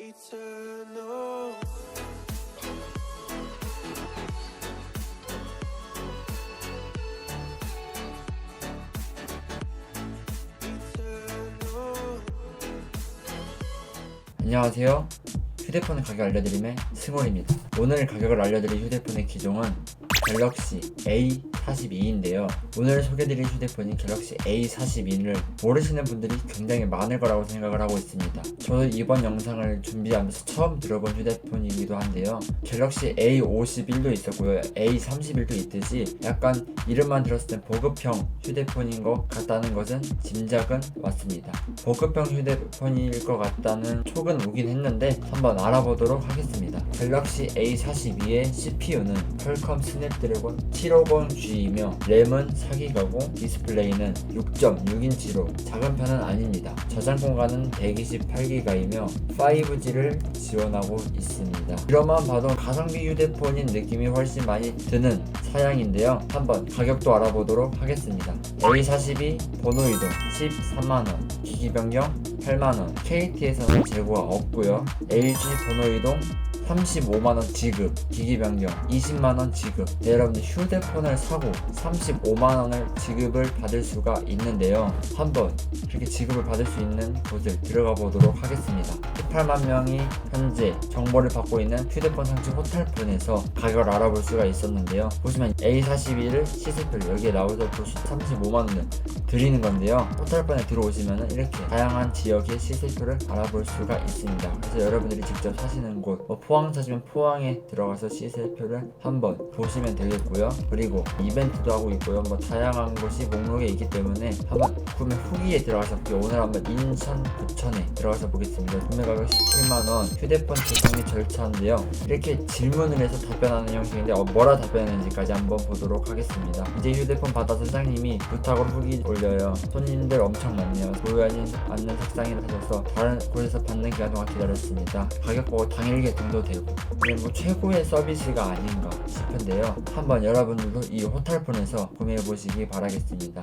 eternal. 안녕하세요. 휴대폰 가격 알려드림의 승원입니다. 오늘 가격을 알려드릴 휴대폰의 기종은 갤럭시 A42인데요. 오늘 소개드릴 휴대폰이 갤럭시 A42를 모르시는 분들이 굉장히 많을 거라고 생각을 하고 있습니다. 저도 이번 영상을 준비하면서 처음 들어본 휴대폰이기도 한데요. 갤럭시 A51도 있었고요. A31도 있듯이 약간 이름만 들었을 땐 보급형 휴대폰인 것 같다는 것은 짐작은 왔습니다. 보급형 휴대폰일 것 같다는 촉은 오긴 했는데 한번 알아보도록 하겠습니다. 갤럭시 A42의 CPU는 퀄컴 스냅 드래곤 750G이며 램은 4기가고 디스플레이는 6.6인치로 작은 편은 아닙니다. 저장 공간은 128기가이며 5G를 지원하고 있습니다. 이러만 봐도 가성비 휴대폰인 느낌이 훨씬 많이 드는 사양인데요. 한번 가격도 알아보도록 하겠습니다. A42 번호 이동 13만원, 기기 변경 8만원, KT에서는 재고가 없고요. LG 번호 이동 35만원 지급, 기기 변경 20만원 지급. 네, 여러분들 휴대폰을 사고 35만원을 지급을 받을 수가 있는데요. 한번 그렇게 지급을 받을 수 있는 곳을 들어가 보도록 하겠습니다. 18만 명이 현재 정보를 받고 있는 휴대폰 상층 호텔폰에서 가격을 알아볼 수가 있었는데요. 보시면 A42를 시세표를 여기에 나오서 보시 35만원을 드리는 건데요. 호텔폰에 들어오시면 이렇게 다양한 지역의 시세표를 알아볼 수가 있습니다. 그래서 여러분들이 직접 사시는 곳, 뭐 포항 사시면 포항에 들어가서 시세표를 한번 보시면 되겠고요. 그리고 이벤트도 하고 있고요. 뭐 다양한 곳이 목록에 있기 때문에 한번 구매 후기에 들어가서 볼게요. 오늘 한번 인천 부천에 들어가서 보겠습니다. 구매 가격 17만원, 휴대폰 제공 및 절차인데요. 이렇게 질문을 해서 답변하는 형식인데 어, 뭐라 답변했는지까지 한번 보도록 하겠습니다. 이제 휴대폰 받아서 사장님이 부탁으로 후기 올려요. 손님들 엄청 많네요. 보유하지 않는 색상이라 하셔서 다른 곳에서 받는 기간 동안 기다렸습니다. 가격 보고 당일 개통도 되고 이게 뭐 최고의 서비스가 아닌가 싶은데요. 한번 여러분들도 이 호텔폰에서 구매해 보시기 바라겠습니다.